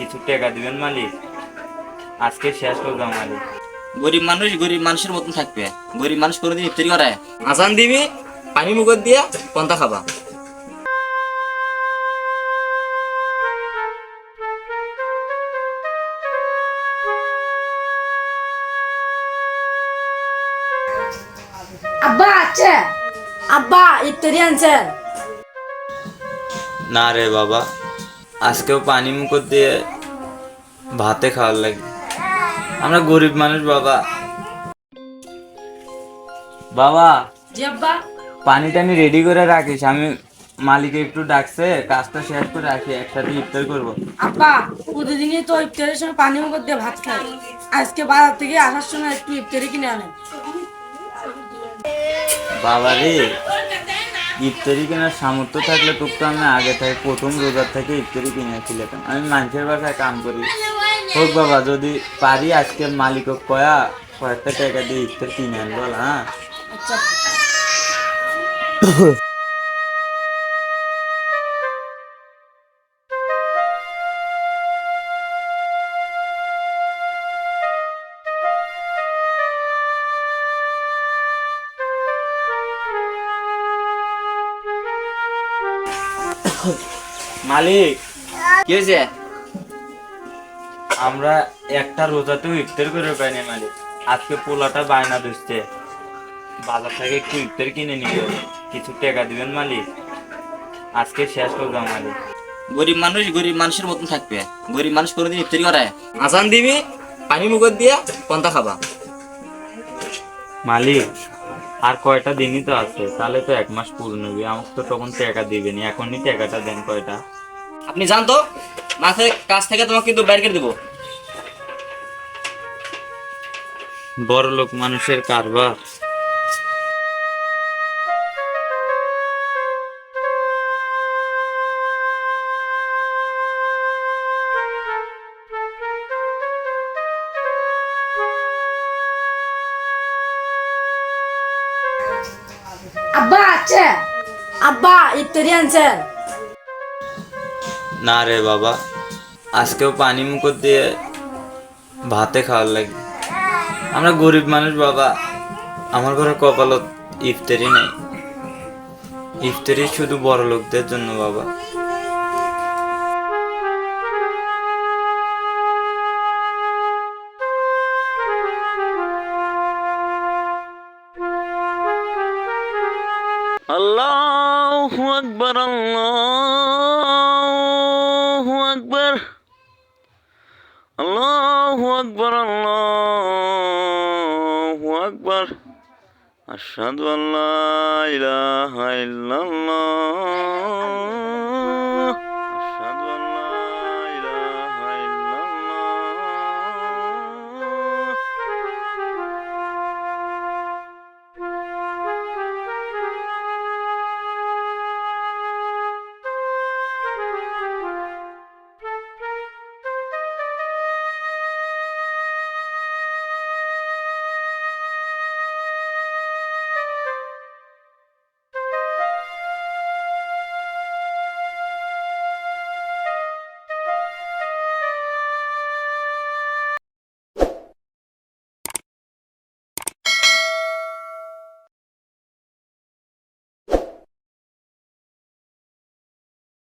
কিছু টাকা দিবেন মালিক। আজকে শেষ রোজা মালিক। গরিব মানুষ গরিব মানুষের মতন থাকবে। গরিব মানুষ কোনোদিন ইফতারি করে। আজান দিবি পানি মুখত দিয়া পন্থা খাবা। আব্বা আছে। আব্বা ইফতারি আনছেন। না রে বাবা আজকেও পানি মুখ দিয়ে ভাতে খাওয়ার লাগে। আমরা গরিব মানুষ বাবা। বাবা পানি টানি রেডি করে রাখিস। আমি মালিক একটু ডাকছে কাজটা শেষ করে রাখি একসাথে ইফতার করব। আব্বা প্রতিদিনই তো ইফতারের সময় পানি মুখ দিয়ে ভাত খাই। আজকে বাজার থেকে আসার সময় একটু ইফতারি কিনে আনেন। বাবা রে ইফতারি কেনার সামর্থ্য থাকলে তো আমি আগে থেকে প্রথম রোজার থেকে ইফতারি কিনে কিনেছিলাম আমি মানুষের বাসায় কাম করি। হোক বাবা, যদি পারি আজকে মালিক কয়া, কয়েকটা টাকা দিয়ে ইফতার কিনে আনব হ্যাঁ? মালিক। কি হয়েছে? আমরা একটা রোজাতেও ইফতার করে পাইনি মালিক। আজকে পোলাটা বায়না বাজার থেকে একটু ইফতার কিনে নিয়ে কিছু টাকা দিবেন মালিক। আজকে শেষ রোজা মালিক। গরিব মানুষ গরিব মানুষের মতন থাকবে। গরিব মানুষ কোনোদিন ইফতারি করে। আজান দিবি পানি মুখত দিয়া পন্থা খাবা। মালিক আর কয়টা দিনই তো আছে? তাহলে তো এক মাস পূর্ণ হবে আমাকে তো তখন টাকা দিবেনি এখনই টাকাটা দেন কয়টা? আপনি যান তো মাঠে কাজ থেকে তোমাকে কিন্তু বাইর করে দেবো। বড় লোক মানুষের কারবার। আব্বা, আছে। আব্বা ইফতারি আনছেন না রে বাবা, আজকেও পানি মুখ দিয়ে ভাতে খাওয়ার লাগে। আমরা গরিব মানুষ বাবা, আমার ঘরে কপালত ইফতারি নেই। ইফতারি শুধু বড় লোকদের জন্য বাবা। আল্লাহু আকবর আল্লাহ আকবর। আল্লাহ আকবর আল্লাহ আকবর। আশহাদু আল্লাহ ইলাহা ইল্লাল্লাহ।